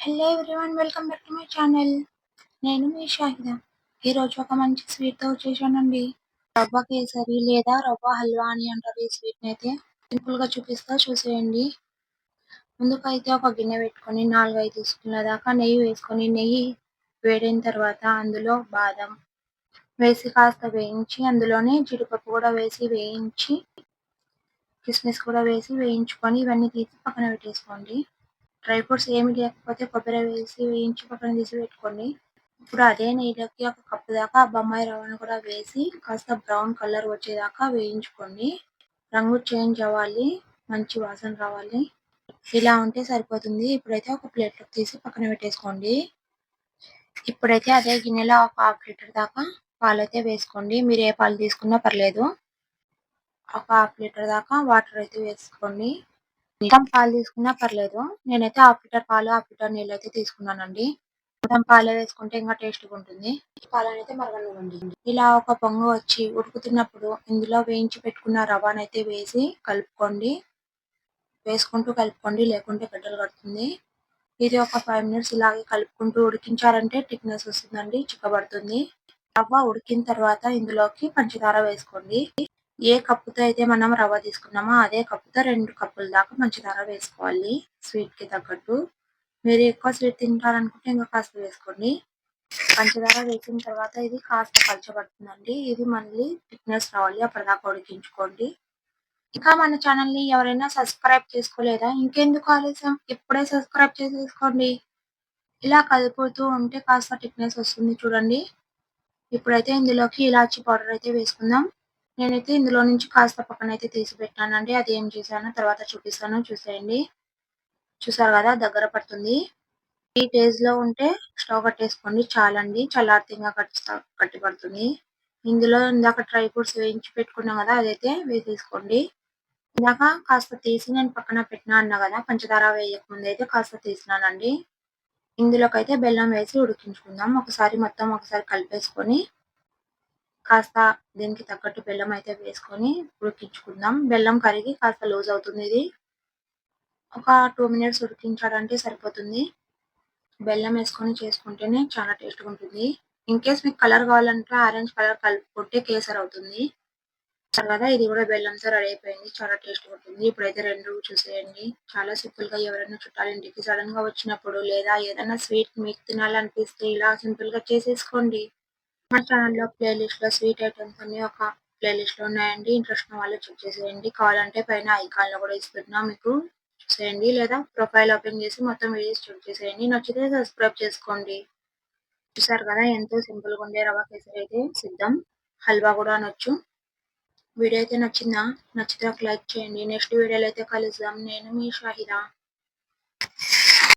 Hello everyone welcome back to my channel నేను మీ షాహిద. ఈరోజు ఒక మంచి స్వీట్తో వచ్చేసానండి రవ్వ కేసరి లేదా రవ్వ హల్వా అని అంటారు ఈ స్వీట్ని అయితే సింపుల్గా చూపిస్తా చూసేయండి. ముందుకైతే ఒక గిన్నె పెట్టుకొని నాలుగు ఐదు తీసుకున్న దాకా నెయ్యి వేసుకొని నెయ్యి వేడిన తర్వాత అందులో బాదం వేసి కాస్త వేయించి అందులోనే జీడిపప్పు కూడా వేసి వేయించి కిస్మిస్ కూడా వేసి వేయించుకొని ఇవన్నీ తీసి పక్కన పెట్టేసుకోండి. డ్రై ఫ్రూట్స్ ఏమి లేకపోతే కొబ్బరి వేసి వేయించి పక్కన తీసి పెట్టుకోండి ఇప్పుడు అదే నీళ్ళకి ఒక కప్పు దాకా బొమ్మాయి రవ్వను కూడా వేసి కాస్త బ్రౌన్ కలర్ వచ్చేదాకా వేయించుకోండి. రంగు చేంజ్ అవ్వాలి మంచి వాసన రావాలి. ఇలా ఉంటే సరిపోతుంది. ఇప్పుడైతే ఒక ప్లేట్లోకి తీసి పక్కన పెట్టేసుకోండి. ఇప్పుడైతే అదే గిన్నెలో ఒక హాఫ్ లీటర్ దాకా పాలు అయితే వేసుకోండి. మీరు ఏ పాలు తీసుకున్నా పర్లేదు. ఒక హాఫ్ లీటర్ దాకా వాటర్ అయితే వేసుకోండి. మొత్తం పాలు తీసుకున్నా పర్లేదు. నేనైతే హాఫ్ లీటర్ పాలు హాఫ్ లీటర్ నీళ్ళు అయితే తీసుకున్నానండి. మొత్తం పాలే వేసుకుంటే ఇంకా టేస్ట్గా ఉంటుంది. పాలను అయితే మరగనివ్వండి. ఇలా ఒక పొంగు వచ్చి ఉడుకుతున్నప్పుడు ఇందులో వేయించి పెట్టుకున్న రవ్వను అయితే వేసి కలుపుకోండి. వేసుకుంటూ కలుపుకోండి లేకుంటే గడ్డలు కడుతుంది. ఇది ఒక ఫైవ్ మినిట్స్ ఇలాగే కలుపుకుంటూ ఉడికించారంటే టిక్నెస్ వస్తుందండి చిక్కబడుతుంది. రవ్వ ఉడికిన తర్వాత ఇందులోకి పంచదార వేసుకోండి. ఏ కప్పుతో అయితే మనం రవ్వ తీసుకున్నామో అదే కప్పుతో రెండు కప్పుల దాకా పంచదార వేసుకోవాలి. స్వీట్కి తగ్గట్టు. మీరు ఎక్కువ స్వీట్ తింటారనుకుంటే ఇంకా కాస్త వేసుకోండి. పంచదార వేసిన తర్వాత ఇది కాస్త పలచబడుతుందండి. ఇది మళ్ళీ థిక్నెస్ రావాలి. అప్పటిదాకా ఉడికించుకోండి. ఇంకా మన ఛానల్ని ఎవరైనా సబ్స్క్రైబ్ చేసుకోలేదా? ఇంకెందుకు ఆలస్యం? ఇప్పుడే సబ్స్క్రైబ్ చేసేసుకోండి. ఇలా కలుపుతూ ఉంటే కాస్త థిక్నెస్ వస్తుంది చూడండి. ఇప్పుడైతే ఇందులోకి ఇలాచి పౌడర్ అయితే వేసుకుందాం. నేనైతే ఇందులో నుంచి కాస్త పక్కన అయితే తీసి పెట్టానండి అది ఏం చేశానో తర్వాత చూపిస్తాను. చూసేయండి. చూసారు కదా దగ్గర పడుతుంది. ఈ టేజ్లో ఉంటే స్టవ్ కట్టేసుకోండి. చాలండి. చల్లార్థంగా ఇంకా కట్టి పడుతుంది. ఇందులో ఇందాక డ్రై ఫ్రూట్స్ వేయించి పెట్టుకున్నాం కదా అదైతే వేసేసుకోండి. ఇందాక కాస్త తీసి నేను పక్కన పెట్టినా అన్నా కదా పంచదార వేయకముందు అయితే కాస్త తీసినానండి. ఇందులోకి అయితే బెల్లం వేసి ఉడికించుకుందాం. ఒకసారి మొత్తం ఒకసారి కలిపేసుకొని కాస్త దీనికి తగ్గట్టు బెల్లం అయితే వేసుకొని ఉడికించుకుందాం. బెల్లం కరిగి కాస్త లూజ్ అవుతుంది ఇది. ఒక టూ మినిట్స్ ఉడికించాలంటే సరిపోతుంది. బెల్లం వేసుకొని చేసుకుంటేనే చాలా టేస్ట్గా ఉంటుంది. ఇన్ కేస్ మీకు కలర్ కావాలంటే ఆరెంజ్ కలర్ కలుపుకుంటే కేసర్ అవుతుంది. తర్వాత ఇది కూడా బెల్లంతో రెడీ అయిపోయింది. చాలా టేస్ట్గా ఉంటుంది ఇప్పుడైతే రెండు చూసేయండి. చాలా సింపుల్గా ఎవరైనా చుట్టాలు ఇంటికి సడన్గా వచ్చినప్పుడు లేదా ఏదైనా స్వీట్ మీకు తినాలనిపిస్తే ఇలా సింపుల్గా చేసేసుకోండి. మా ఛానల్లో ప్లేలిస్ట్లో స్వీట్ ఐటమ్స్ అన్ని ఒక ప్లేలిస్ట్లో ఉన్నాయండి. ఇంట్రెస్ట్ ఉన్న వాళ్ళు చెక్ చేసేయండి. కావాలంటే పైన ఐకాన్లో కూడా ఇస్తున్నా మీకు. చూసేయండి. లేదా ప్రొఫైల్ ఓపెన్ చేసి మొత్తం వీడియోస్ చెక్ చేసేయండి. నచ్చితే సబ్స్క్రైబ్ చేసుకోండి. చూసారు కదా ఎంతో సింపుల్గా ఉండే రవ్వ కేసరి అయితే సిద్ధం. హల్వా కూడా అనొచ్చు. వీడియో అయితే నచ్చిందా? నచ్చితే ఒక లైక్ చేయండి. నెక్స్ట్ వీడియోలో అయితే కలుద్దాం. నేను మీ షాహిదా.